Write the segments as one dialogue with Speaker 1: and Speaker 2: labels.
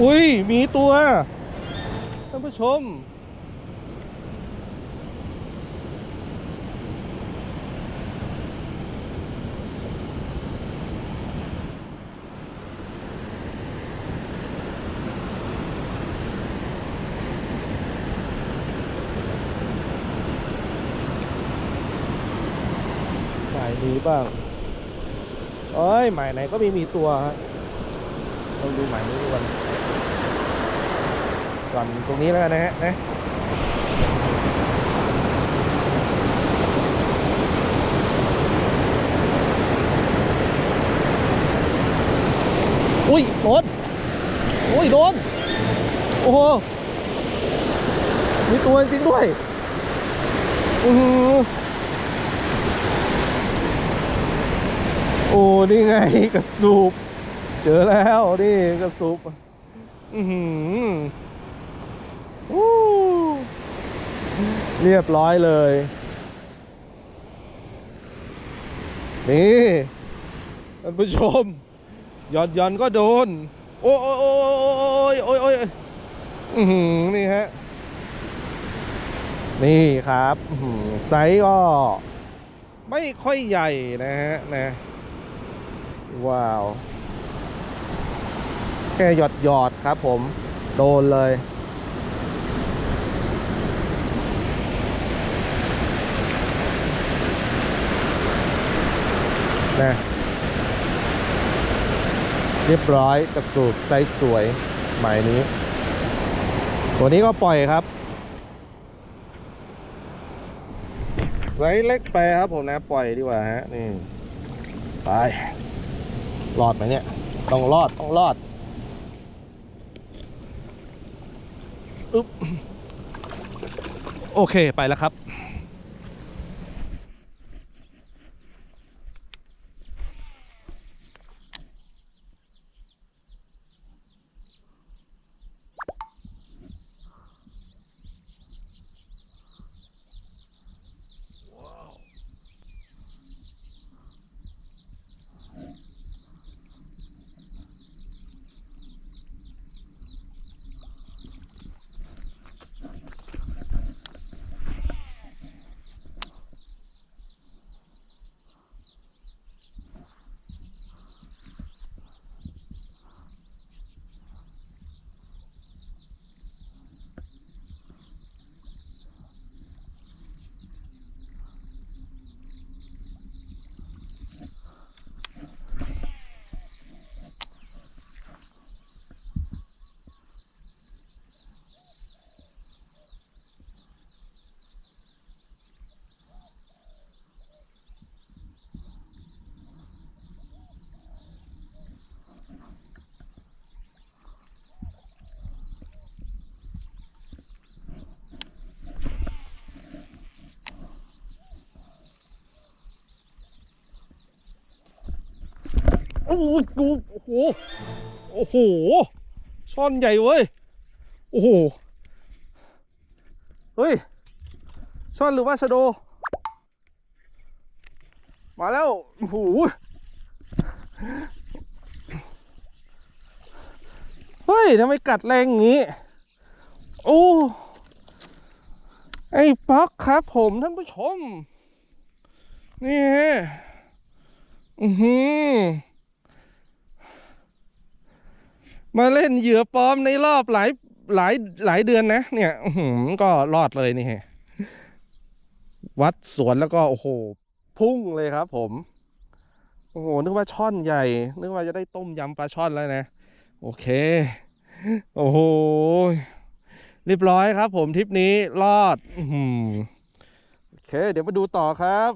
Speaker 1: อุ้ย มีตัวท่านผู้ชม หมายนี้บ้าง เอ้ย หมายไหนก็มีมีตัวฮะลองดูหมายนี้ดูกัน ก่อนตรงนี้แล้วนะฮะนะอุ้ยโดนอุ้ยโดน โอ้โห มีตัวจริงด้วยอือหือโอ้ นี่ไงกระสูบ เจอแล้ว นี่กระสูบ อือหือ เรียบร้อยเลย นี่ท่านผู้ชมหย่อนหย่อนก็โดน โอ้โอ้โอ้โอ้ยโอ้ยโอ้ยอือนี่ฮะ นี่ครับไซส์ก็ ไม่ค่อยใหญ่นะฮะนะ ว้าว แค่หยอดหยอดครับผม โดนเลย นะเรียบร้อยกระสูบไซส์สวยหมายนี้ ตัวนี้ก็ปล่อยครับไซส์เล็กไปครับผมนะปล่อยดีกว่าฮะนี่ไปรอดไหมเนี่ย ต้องรอดต้องรอดอึ๊บโอเคไปแล้วครับ อ้โหดูโอ้โหโอ้โหช่อนใหญ่เว้ยโอ้โหเฮ้ยช่อนหรือว่าชะโด มาแล้วโอ้โหเฮ้ยทำไมกัดแรงอย่างนี้ โอ้ไอ้ป๊อกครับผมท่านผู้ชม นี่ฮะอือหือ มาเล่นเหยื่อปลอมในรอบหลายหลายหลายเดือนนะ เนี่ยหือก็รอดเลยนี่ฮะวัดสวนแล้วก็โอ้โห พุ่งเลยครับ ผม โอ้โห นึกว่าช่อนใหญ่ นึกว่าจะได้ต้มยำปลาช่อนแล้วนะ โอเค โอ้โห เรียบร้อยครับ ผมทริปนี้รอด อือหือโอเค เดี๋ยวมาดูต่อครับ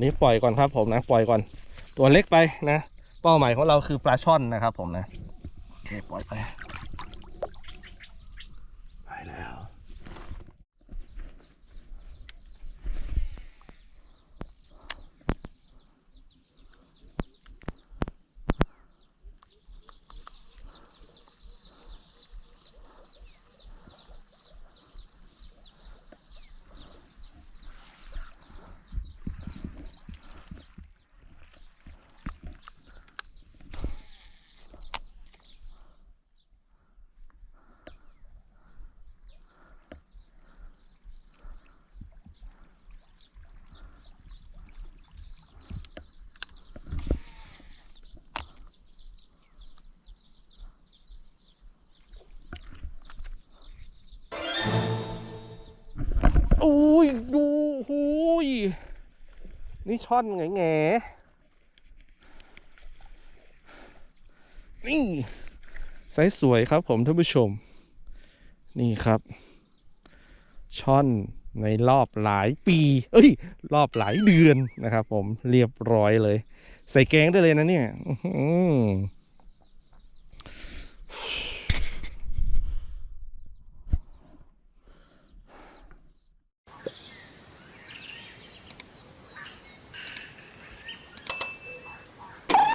Speaker 1: นี่ปล่อยก่อนครับผมนะปล่อยก่อน ตัวเล็กไปนะ เป้าหมายของเราคือปลาช่อนนะครับผมนะโอเคปล่อยไปไป อุ้ยดูหูยนี่ช่อนแง่แงนี่ไซส์สวยครับผมท่านผู้ชม นี่ครับ ช่อนในรอบหลายปี เอ้ย รอบหลายเดือนนะครับผมเรียบร้อยเลย ใส่แกงได้เลยนะเนี่ยอื